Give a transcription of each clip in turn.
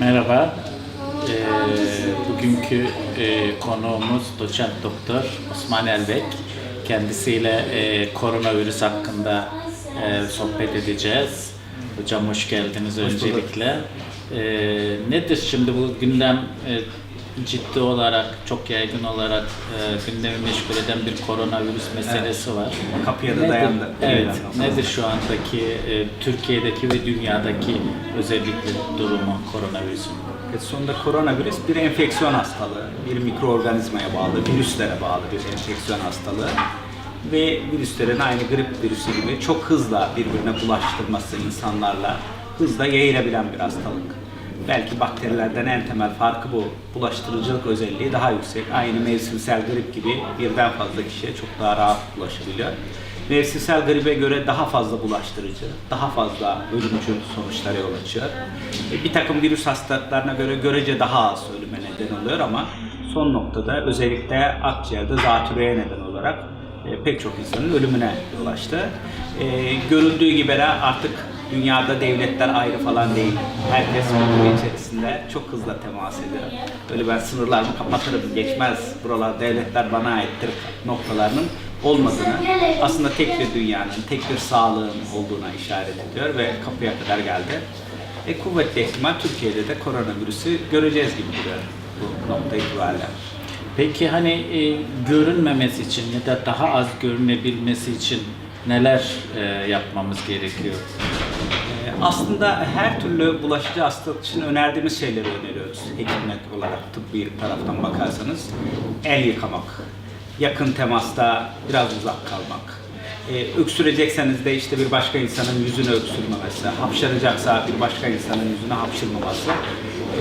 Merhaba. Ee, bugünkü e, konuğumuz doçent doktor Osman Elbek. Kendisiyle e, koronavirüs hakkında e, sohbet edeceğiz. Hocam hoş geldiniz öncelikle. Ee, nedir şimdi bu gündem e, ciddi olarak, çok yaygın olarak e, gündemi meşgul eden bir koronavirüs meselesi var. Kapıya da Nedir- dayandı. Evet. Dayandı. Nedir şu andaki e, Türkiye'deki ve dünyadaki özellikle durumu koronavirüsün? Evet, Sonunda koronavirüs bir enfeksiyon hastalığı, bir mikroorganizmaya bağlı, virüslere bağlı bir enfeksiyon hastalığı ve virüslerin aynı grip virüsü gibi çok hızla birbirine bulaştırması insanlarla hızla yayılabilen bir hastalık. Belki bakterilerden en temel farkı bu. Bulaştırıcılık özelliği daha yüksek. Aynı mevsimsel grip gibi birden fazla kişiye çok daha rahat bulaşabiliyor. Mevsimsel gribe göre daha fazla bulaştırıcı, daha fazla ölümcül sonuçlara yol açıyor. E, Bir takım virüs hastalıklarına göre görece daha az ölüme neden oluyor ama son noktada özellikle akciğerde zatürreye neden olarak e, pek çok insanın ölümüne yol açtı. E, görüldüğü gibi de artık dünyada devletler ayrı falan değil. Herkes birbiri içerisinde çok hızla temas ediyor. Öyle ben sınırlarımı kapatırım, geçmez buralar devletler bana aittir noktalarının olmadığını, aslında tek bir dünyanın, tek bir sağlığın olduğuna işaret ediyor ve kapıya kadar geldi. E, kuvvetli ihtimal Türkiye'de de koronavirüsü göreceğiz gibi duruyor bu nokta itibariyle. Peki hani e, görünmemesi için ya da daha az görünebilmesi için neler e, yapmamız gerekiyor? Ee, Aslında her türlü bulaşıcı hastalık için önerdiğimiz şeyleri öneriyoruz. Hekimlik olarak tıbbi taraftan bakarsanız. El yıkamak, yakın temasta biraz uzak kalmak. Ee, öksürecekseniz de işte bir başka insanın yüzüne öksürmemesi, hapşıracaksa bir başka insanın yüzüne hapşırmaması.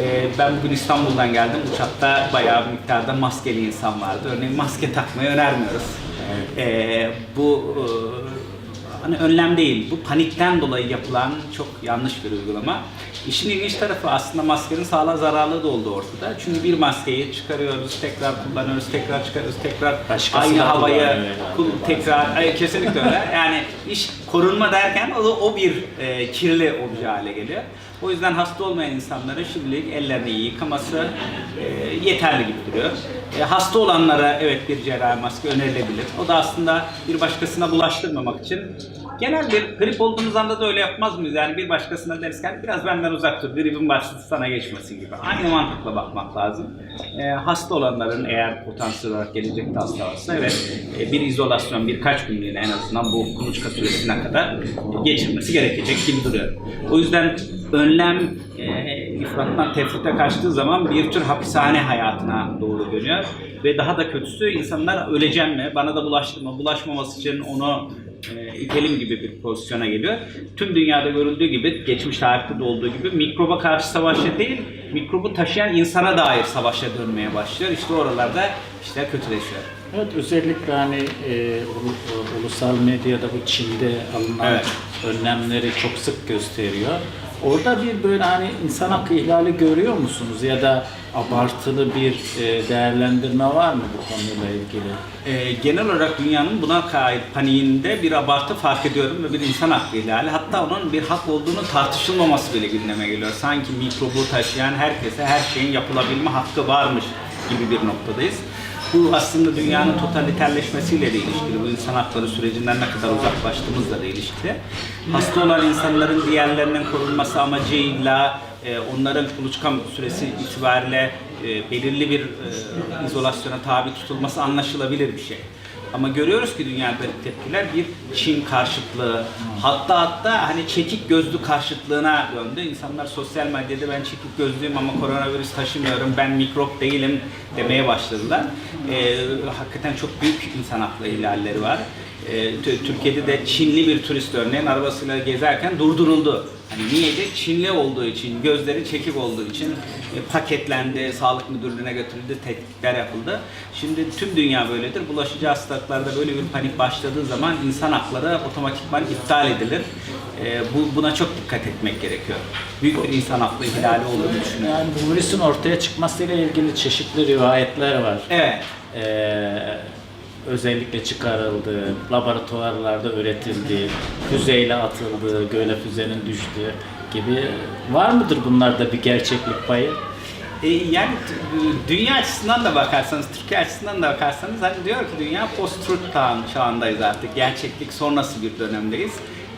Ee, ben bugün İstanbul'dan geldim. Uçakta bayağı bir miktarda maskeli insan vardı. Örneğin maske takmayı önermiyoruz. Ee, bu e, hani önlem değil, bu panikten dolayı yapılan çok yanlış bir uygulama. İşin ilginç tarafı aslında maskenin sağlığa zararlı da olduğu ortada. Çünkü bir maskeyi çıkarıyoruz, tekrar kullanıyoruz, tekrar çıkarıyoruz, tekrar Başkası aynı havayı kul- tekrar, ay, kesinlikle öyle. Yani iş korunma derken o, o bir e, kirli obje hale geliyor. O yüzden hasta olmayan insanların şimdilik ellerini iyi yıkaması e, yeterli gibi duruyor. E, hasta olanlara evet bir cerrahi maske önerilebilir. O da aslında bir başkasına bulaştırmamak için genel bir grip olduğumuz anda da öyle yapmaz mıyız? Yani bir başkasına deriz ki "Hani biraz benden uzak dur, gripin başlısı sana geçmesin gibi. Aynı mantıkla bakmak lazım. E, hasta olanların eğer potansiyel olarak gelecekte hasta varsa evet e, bir izolasyon birkaç günlüğüne en azından bu kuluçka süresine kadar geçirmesi gerekecek gibi duruyor. O yüzden önlem e, ifrattan tefrite kaçtığı zaman bir tür hapishane hayatına doğru dönüyor. Ve daha da kötüsü insanlar öleceğim mi, bana da bulaştırma, bulaşmaması için onu e, itelim gibi bir pozisyona geliyor. Tüm dünyada görüldüğü gibi, geçmiş tarihte de olduğu gibi mikroba karşı savaşa değil, mikrobu taşıyan insana dair savaşa dönmeye başlıyor. İşte oralarda işler kötüleşiyor. Evet özellikle hani e, ulu- ulusal medyada bu Çin'de alınan Evet. önlemleri çok sık gösteriyor. Orada bir böyle hani insan hakkı ihlali görüyor musunuz ya da abartılı bir e, değerlendirme var mı bu konuyla ilgili? Ee, genel olarak dünyanın buna dair paniğinde bir abartı fark ediyorum ve bir insan hakkı ihlali. Hatta onun bir hak olduğunu tartışılmaması bile gündeme geliyor. Sanki mikrobu taşıyan herkese her şeyin yapılabilme hakkı varmış gibi bir noktadayız. Bu aslında dünyanın totaliterleşmesiyle de ilişkili. Bu insan hakları sürecinden ne kadar uzaklaştığımızla da ilişkili. Hasta olan insanların diğerlerinin korunması amacıyla onların kuluçka süresi itibariyle e, belirli bir e, izolasyona tabi tutulması anlaşılabilir bir şey. Ama görüyoruz ki dünyadaki tepkiler bir Çin karşıtlığı, hatta hatta hani çekik gözlü karşıtlığına döndü. İnsanlar sosyal medyada ben çekik gözlüyüm ama koronavirüs taşımıyorum, ben mikrop değilim demeye başladılar. E, hakikaten çok büyük insan hakları ihlalleri var. E, Tü- Türkiye'de de Çinli bir turist örneğin arabasıyla gezerken durduruldu. Hani niyeydi? Çinli olduğu için, gözleri çekik olduğu için e, paketlendi, sağlık müdürlüğüne götürüldü, tetkikler yapıldı. Şimdi tüm dünya böyledir. Bulaşıcı hastalıklarda böyle bir panik başladığı zaman insan hakları otomatikman iptal edilir. E, bu Buna çok dikkat etmek gerekiyor. Büyük bir insan hakları ihlali olduğunu düşünüyorum. Yani bu virüsün ortaya çıkmasıyla ilgili çeşitli rivayetler var. Evet. Ee, özellikle çıkarıldı, laboratuvarlarda üretildi, füzeyle atıldı, göle füzenin düştüğü gibi. Var mıdır bunlarda bir gerçeklik payı? E, yani t- dünya açısından da bakarsanız, Türkiye açısından da bakarsanız hani diyor ki dünya post-truth çağın- çağındayız artık. Gerçeklik sonrası bir dönemdeyiz.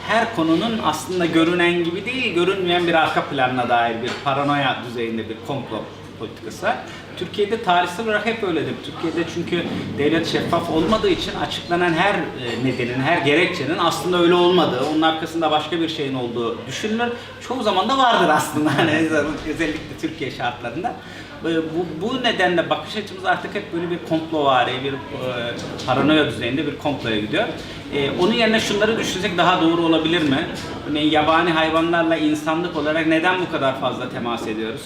Her konunun aslında görünen gibi değil, görünmeyen bir arka planına dair bir paranoya düzeyinde bir komplo politikası var. Türkiye'de tarihsel olarak hep öyledir. Türkiye'de çünkü devlet şeffaf olmadığı için açıklanan her e, nedenin, her gerekçenin aslında öyle olmadığı, onun arkasında başka bir şeyin olduğu düşünülür. Çoğu zaman da vardır aslında hani özellikle Türkiye şartlarında. E, Bu, bu nedenle bakış açımız artık hep böyle bir komplovari, bir e, paranoya düzeyinde bir komploya gidiyor. E, onun yerine şunları düşünsek daha doğru olabilir mi? Örneğin yabani hayvanlarla insanlık olarak neden bu kadar fazla temas ediyoruz?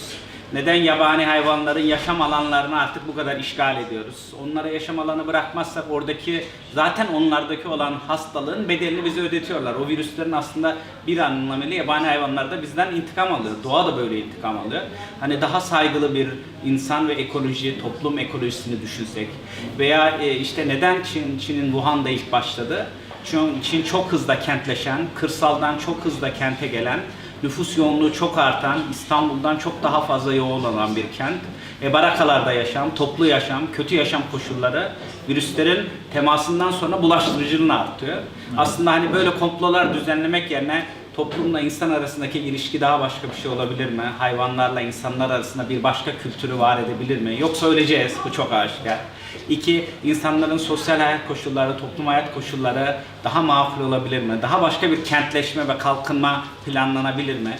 Neden yabani hayvanların yaşam alanlarını artık bu kadar işgal ediyoruz? Onlara yaşam alanı bırakmazsak oradaki zaten onlardaki olan hastalığın bedelini bize ödetiyorlar. O virüslerin aslında bir anlamıyla yabani hayvanlar da bizden intikam alıyor. Doğa da böyle intikam alıyor. Hani daha saygılı bir insan ve ekoloji, toplum ekolojisini düşünsek veya e, işte neden Çin, Çin'in Wuhan'da ilk başladı? Çin çok hızla kentleşen, kırsaldan çok hızla kente gelen, nüfus yoğunluğu çok artan, İstanbul'dan çok daha fazla yoğun olan bir kent. E, barakalarda yaşam, toplu yaşam, kötü yaşam koşulları virüslerin temasından sonra bulaştırıcılığını artıyor. Aslında hani böyle komplolar düzenlemek yerine toplumla insan arasındaki ilişki daha başka bir şey olabilir mi? Hayvanlarla insanlar arasında bir başka kültürü var edebilir mi? Yoksa öleceğiz, bu çok aşikar. İki, insanların sosyal hayat koşulları, toplum hayat koşulları daha makul olabilir mi? Daha başka bir kentleşme ve kalkınma planlanabilir mi?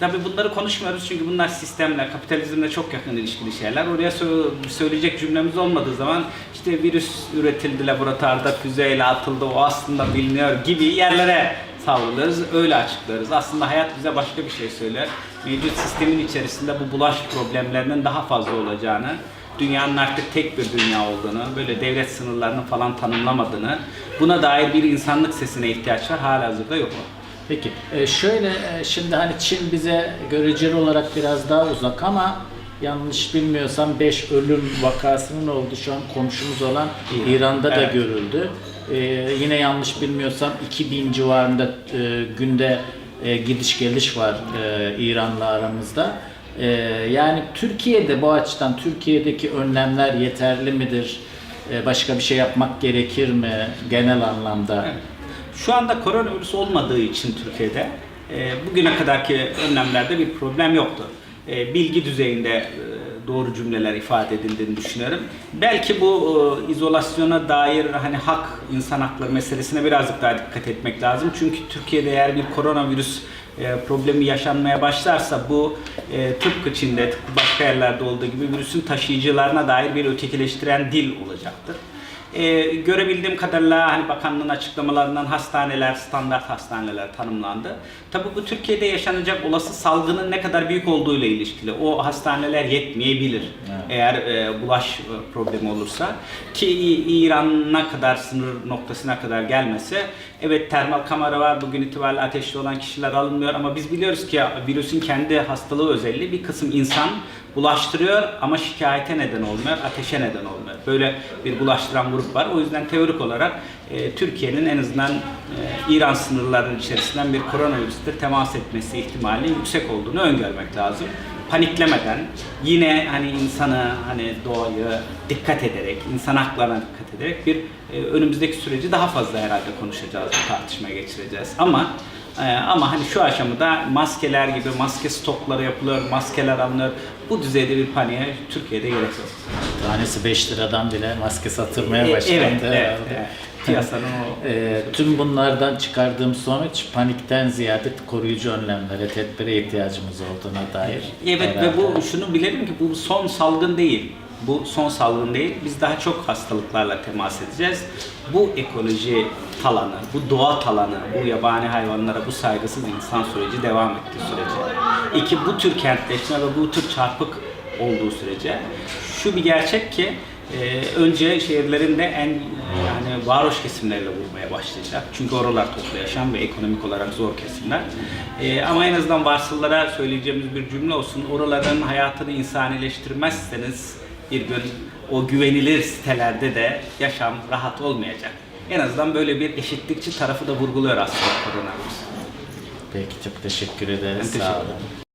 Tabii bunları konuşmuyoruz çünkü bunlar sistemle, kapitalizmle çok yakın ilişkili şeyler. Oraya sö- söyleyecek cümlemiz olmadığı zaman işte virüs üretildi laboratuvarda, füzeyle atıldı, o aslında biliniyor gibi yerlere savruluruz, öyle açıklarız. Aslında hayat bize başka bir şey söyler. Mevcut sistemin içerisinde bu bulaş problemlerinin daha fazla olacağını, dünyanın artık tek bir dünya olduğunu, böyle devlet sınırlarını falan tanımlamadığını, buna dair bir insanlık sesine ihtiyaç var. Halihazırda yok o. Peki e, şöyle e, şimdi hani Çin bize göreceli olarak biraz daha uzak ama yanlış bilmiyorsam 5 ölüm vakasının oldu şu an komşumuz olan İran. İran'da da Evet. görüldü. E, yine yanlış bilmiyorsam 2000 civarında e, günde e, gidiş geliş var e, İran'la aramızda. E, yani Türkiye'de bu açıdan Türkiye'deki önlemler yeterli midir? E, başka bir şey yapmak gerekir mi genel anlamda? Şu anda koronavirüs olmadığı için Türkiye'de e, bugüne kadarki önlemlerde bir problem yoktu. E, bilgi düzeyinde e, doğru cümleler ifade edildiğini düşünüyorum. Belki bu e, izolasyona dair hani hak, insan hakları meselesine birazcık daha dikkat etmek lazım. Çünkü Türkiye'de eğer bir koronavirüs problemi yaşanmaya başlarsa bu e, tıpkı Çin'de, tıpkı başka yerlerde olduğu gibi virüsün taşıyıcılarına dair bir ötekileştiren dil olacaktır. Ee, görebildiğim kadarıyla hani bakanlığın açıklamalarından hastaneler, standart hastaneler tanımlandı. Tabii bu Türkiye'de yaşanacak olası salgının ne kadar büyük olduğuyla ilişkili. O hastaneler yetmeyebilir Evet. eğer e, bulaş e, problemi olursa. Ki İran'a kadar sınır noktasına kadar gelmese evet termal kamera var bugün itibariyle ateşli olan kişiler alınmıyor ama biz biliyoruz ki virüsün kendi hastalığı özelliği bir kısım insan bulaştırıyor ama şikayete neden olmuyor, ateşe neden olmuyor. Böyle bir bulaştıran grup var. O yüzden teorik olarak e, Türkiye'nin en azından e, İran sınırlarının içerisinden bir koronavirüste temas etmesi ihtimali yüksek olduğunu öngörmek lazım. Paniklemeden yine hani insanı hani doğayı dikkat ederek, insan haklarına dikkat ederek bir e, önümüzdeki süreci daha fazla herhalde konuşacağız, bir tartışma geçireceğiz. Ama ama hani şu aşamada maskeler gibi maske stokları yapılıyor, maskeler alınıyor. Bu düzeyde bir paniğe Türkiye'de gerek yok. Tanesi 5 liradan bile maske satılmaya E, başlandı. evet, evet, evet. Piyasanın o E, tüm bunlardan çıkardığım sonuç panikten ziyade koruyucu önlemlere, tedbire ihtiyacımız olduğuna dair. Evet ve herhalde. bu şunu bilelim ki bu son salgın değil. Bu son salgın değil. Biz daha çok hastalıklarla temas edeceğiz. Bu ekoloji talanı, bu doğa talanı, bu yabani hayvanlara bu saygısız insan süreci devam ettiği sürece. İki, bu tür kentleşme ve bu tür çarpık olduğu sürece şu bir gerçek ki e, önce şehirlerin de en yani varoş kesimlerle vurmaya başlayacak. Çünkü oralar toplu yaşam ve ekonomik olarak zor kesimler. E, ama en azından varsıllara söyleyeceğimiz bir cümle olsun. Oraların hayatını insanileştirmezseniz bir gün o güvenilir sitelerde de yaşam rahat olmayacak. En azından böyle bir eşitlikçi tarafı da vurguluyor aslında koronavirüs. Peki çok teşekkür ederiz. Ben teşekkür Sağ olun.